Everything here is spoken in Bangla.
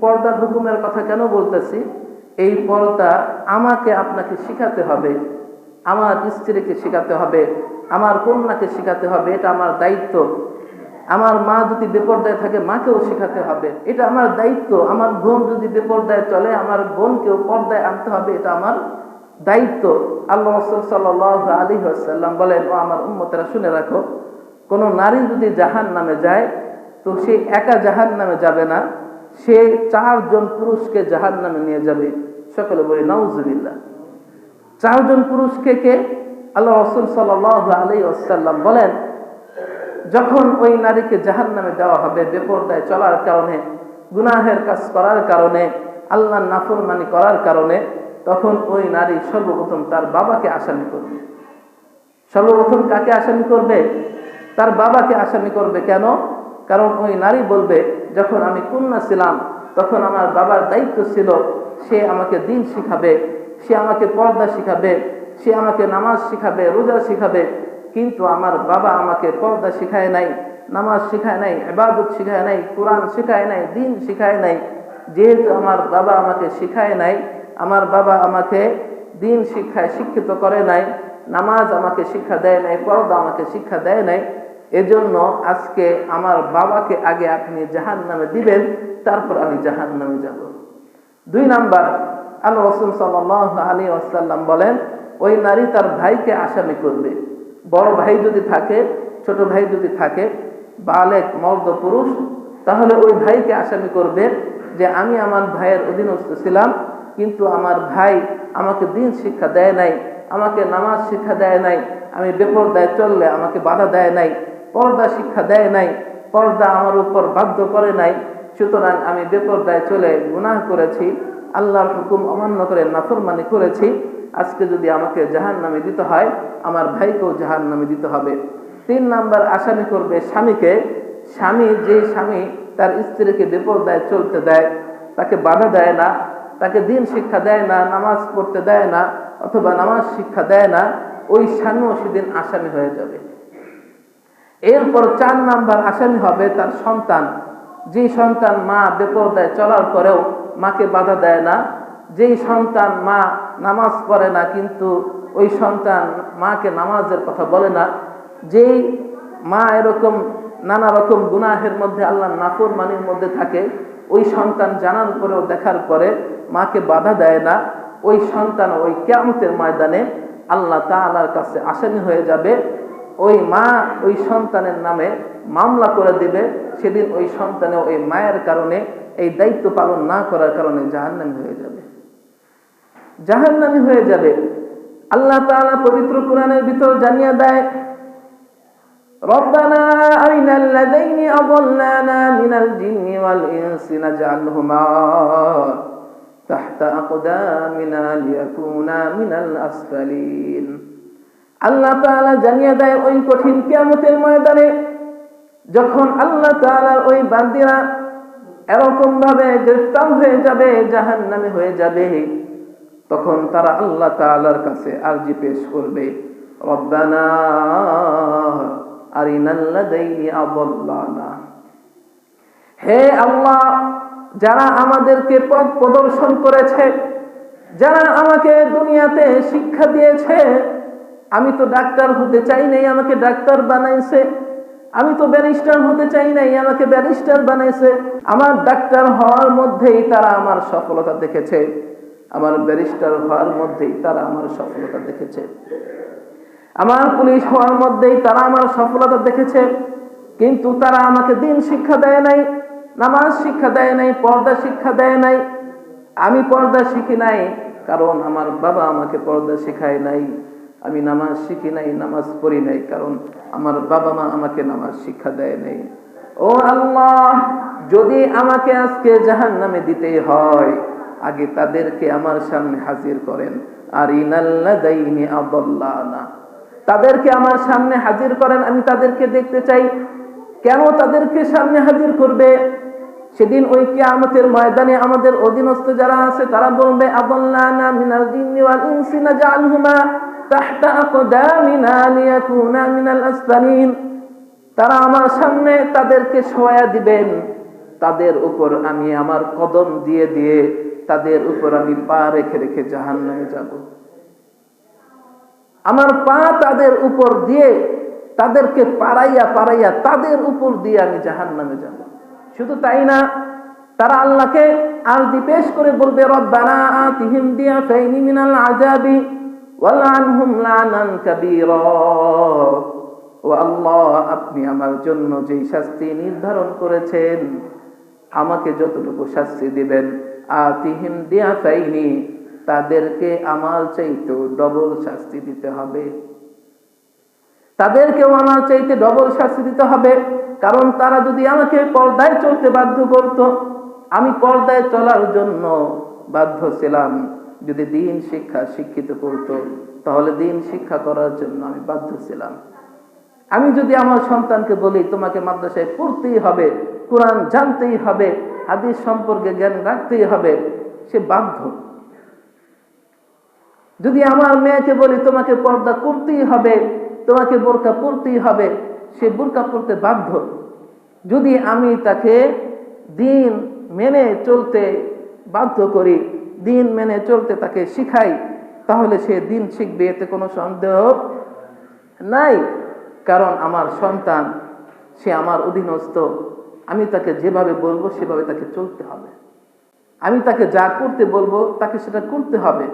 পর্দার হুকুমের কথা কেন বলতেছি? এই পর্দা আমাকে আপনাকে শিখাতে হবে। আমার স্ত্রীকে শেখাতে হবে। আমার কন্যাকে শেখাতে হবে। এটা আমার দায়িত্ব। আমার মা যদি বেপর্দায় থাকে, মাকেও শেখাতে হবে। এটা আমার দায়িত্ব। আমার বোন যদি বেপর্দায় চলে, আমার বোনকেও পর্দায় আনতে হবে। এটা আমার দায়িত্ব। আল্লাহ সাল্লাহ আলী আসাল্লাম বলেন, ও আমার উম্মতেরা, শুনে রাখো। কোনো নারী যদি জাহান নামে যায়, তো সে একা জাহান নামে যাবে না। সে চারজন পুরুষকে জাহান নামে নিয়ে যাবে। সকলে বলি, নাউজুবিল্লাহ। চারজন পুরুষকে কে? আল্লাহ রসুল সাল্লাহ আলী আসাল্লাম বলেন, যখন ওই নারীকে জাহান নামে দেওয়া হবে বেপরদায় চলার কারণে, গুনাহের কাজ করার কারণে আল্লাহ নাফরমানি করার কারণে, তখন ওই নারী সর্বপ্রথম তার বাবাকে আসামি করবে। সর্বপ্রথম কাকে আসামি করবে? তার বাবাকে আসামি করবে কেন? কারণ ওই নারী বলবে, যখন আমি কন্যা ছিলাম, তখন আমার বাবার দায়িত্ব ছিল, সে আমাকে দিন শিখাবে, সে আমাকে পর্দা শিখাবে, সে আমাকে নামাজ শিখাবে, রোজা শিখাবে, কিন্তু আমার বাবা আমাকে পর্দা শিখায় নাই, নামাজ শিখায় নাই এবাদত শিখায় নাই, কোরআন শিখায় নাই, দিন শিখায় নাই। যেহেতু আমার বাবা আমাকে শিখায় নাই, আমার বাবা আমাকে দিন শিক্ষায় শিক্ষিত করে নাই, নামাজ আমাকে শিক্ষা দেয় নাই, পর্দা আমাকে শিক্ষা দেয় নাই এজন্য আজকে আমার বাবাকে আগে আপনি জাহান নামে দিবেন, তারপর আমি জাহান নামে যাব। দুই নাম্বার আল্লাহ রসুল সাল্লাহ আলী আসাল্লাম বলেন, ওই নারী তার ভাইকে আসামি করবে। বড় ভাই যদি থাকে, ছোট ভাই যদি থাকে, বালেক, মর্দ, পুরুষ, তাহলে ওই ভাইকে আসামি করবে যে আমি আমার ভাইয়ের অধীনস্থ ছিলাম, কিন্তু আমার ভাই আমাকে দিন শিক্ষা দেয় নাই, আমাকে নামাজ শিক্ষা দেয় নাই, আমি বেপরদায় চললে আমাকে বাধা দেয় নাই পর্দা শিক্ষা দেয় নাই, পর্দা আমার উপর বাধ্য করে নাই, সুতরাং আমি বেপরদায় চলে গুনাহ করেছি, আল্লাহর হুকুম অমান্য করে নাফরমানি করেছি, আজকে যদি আমাকে জাহান নামে দিতে হয়, আমার ভাইকেও জাহান নামে দিতে হবে। তিন নাম্বার, আসামি করবে স্বামীকে। স্বামী, যে স্বামী তার স্ত্রীকে বিপর্দায় চলতে দেয়, তাকে বাধা দেয় না, তাকে দিন শিক্ষা দেয় না, নামাজ পড়তে দেয় না, অথবা নামাজ শিক্ষা দেয় না, ওই স্বামীও সেদিন আসামি হয়ে যাবে। এরপর চার নাম্বার আসামি হবে তার সন্তান। যে সন্তান মা বেপরদায় চলার পরেও মাকে বাধা দেয় না, যেই সন্তান মা নামাজ পড়ে না কিন্তু ওই সন্তান মাকে নামাজের কথা বলে না, যেই মা এরকম নানা রকম গুনাহের মধ্যে আল্লাহ নাফর মানির মধ্যে থাকে, ওই সন্তান জানার পরেও দেখার পরে মাকে বাধা দেয় না, ওই সন্তান ওই ক্যামতের ময়দানে আল্লাহ তালার কাছে আসামি হয়ে যাবে। ওই মা ওই সন্তানের নামে মামলা করে দিবে সেদিন ওই সন্তানে ওই মায়ের কারণে এই দায়িত্ব পালন না করার কারণে জাহান্নামি হয়ে যাবে জাহান্নামি হয়ে যাবে আল্লাহ তাআলা পবিত্র কোরআনের ভিতর জানিয়ে দেয় ربنا أرنا الذين أضلانا من الجن والإنس نجعلهما تحت أقدامنا ليكونا من الأسفلين আল্লাহ তাআলা জানিয়ে দেয় ওই কঠিন কিয়ামতের ময়দানে, যখন আল্লাহ তাআলার ওই বান্দিরা এরকম ভাবে গ্রেফতার হয়ে যাবে, জাহান্নামে হয়ে যাবে, তখন তারা আল্লাহ তাআলার কাছে আরজি পেশ করবে। রব্বানা হে আল্লাহ, যারা আমাদেরকে পথ প্রদর্শন করেছে, যারা আমাকে দুনিয়াতে শিক্ষা দিয়েছে আমি তো ডাক্তার হতে চাই নাই, আমাকে ডাক্তার বানাইছে। আমি তো ব্যারিস্টার হতে চাই নাই, আমাকে ব্যারিস্টার বানাইছে। আমার ডাক্তার হওয়ার মধ্যেই তারা আমার সফলতা দেখেছে। আমার ব্যারিস্টার হওয়ার মধ্যেই তারা আমার সফলতা দেখেছে। আমার পুলিশ হওয়ার মধ্যেই তারা আমার সফলতা দেখেছে। কিন্তু তারা আমাকে দিন শিক্ষা দেয় নাই, নামাজ শিক্ষা দেয় নাই, পর্দা শিক্ষা দেয় নাই। আমি পর্দা শিখি নাই, কারণ আমার বাবা আমাকে পর্দা শেখায় নাই। আমি নামাজ শিখি নাই, নামাজ পড়ি নাই, কারণ আমার বাবা মা আমাকে নামাজ শিক্ষা দেয় নাই। ও আল্লাহ, যদি আমাকে আজকে জাহান নামে দিতেই হয়, আগে তাদেরকে আমার সামনে হাজির করেন। আর তাদেরকে আমার সামনে হাজির করেন, আমি তাদেরকে দেখতে চাই। কেন তাদেরকে সামনে হাজির করবে? সেদিন ওই কিয়ামতের ময়দানে আমাদের অধীনস্থ যারা আছে, তারা বলবে, আদাল্লানা মিনাল জিন্নি আকদামিনা লিয়াকুনা মিনাল আসফালিন। তারা আমার সামনে তাদেরকে শোয়া দিবেন। তাদের উপর আমি আমার কদম দিয়ে দিয়ে তাদের উপর আমি পা রেখে রেখে জাহান নামে যাব। আমার পা তাদের উপর দিয়ে তাদেরকে পাড়াইয়া পাড়াইয়া তাদের উপর দিয়ে আমি জাহান নামে যাব। শুধু তাই না, তারা আল্লাহকে আর পেশ করে বলবে, রব্বানা আতিহিম দিয়া ফাইনি মিনাল আযাবি। ওয়ালআনহুম লানান কাবীরা। ও আল্লাহ, আপনি আমার জন্য যেই শাস্তি নির্ধারণ করেছেন, আমাকে যতটুকু শাস্তি দিবেন, আতিহিম দিয়া ফাইনি তাদেরকে আমার চাইতেও ডবল শাস্তি দিতে হবে। তাদেরকেও আমার চাইতে ডবল শাস্তি দিতে হবে, কারণ তারা যদি আমাকে পর্দায় চলতে বাধ্য করত, আমি পর্দায় চলার জন্য বাধ্য ছিলাম। যদি দিন শিক্ষা শিক্ষিত করত, তাহলে দিন শিক্ষা করার জন্য আমি বাধ্য ছিলাম। আমি যদি আমার সন্তানকে বলি, তোমাকে মাদ্রাসায় পড়তেই হবে, কোরআন জানতেই হবে, হাদিস সম্পর্কে জ্ঞান রাখতেই হবে, সে বাধ্য। যদি আমার মেয়েকে বলি, তোমাকে পর্দা করতেই হবে, তোমাকে বোরকা পরতেই হবে, সে বোরকা পরতে বাধ্য। যদি আমি তাকে দিন মেনে চলতে বাধ্য করি দিন মেনে চলতে তাকে শিখাই, তাহলে সে দিন শিখবে, এতে কোনো সন্দেহ নাই। কারণ আমার সন্তান, সে আমার অধীনস্থ। আমি তাকে যেভাবে বলব সেভাবে তাকে চলতে হবে। আমি তাকে যা করতে বলব তাকে সেটা করতে হবে।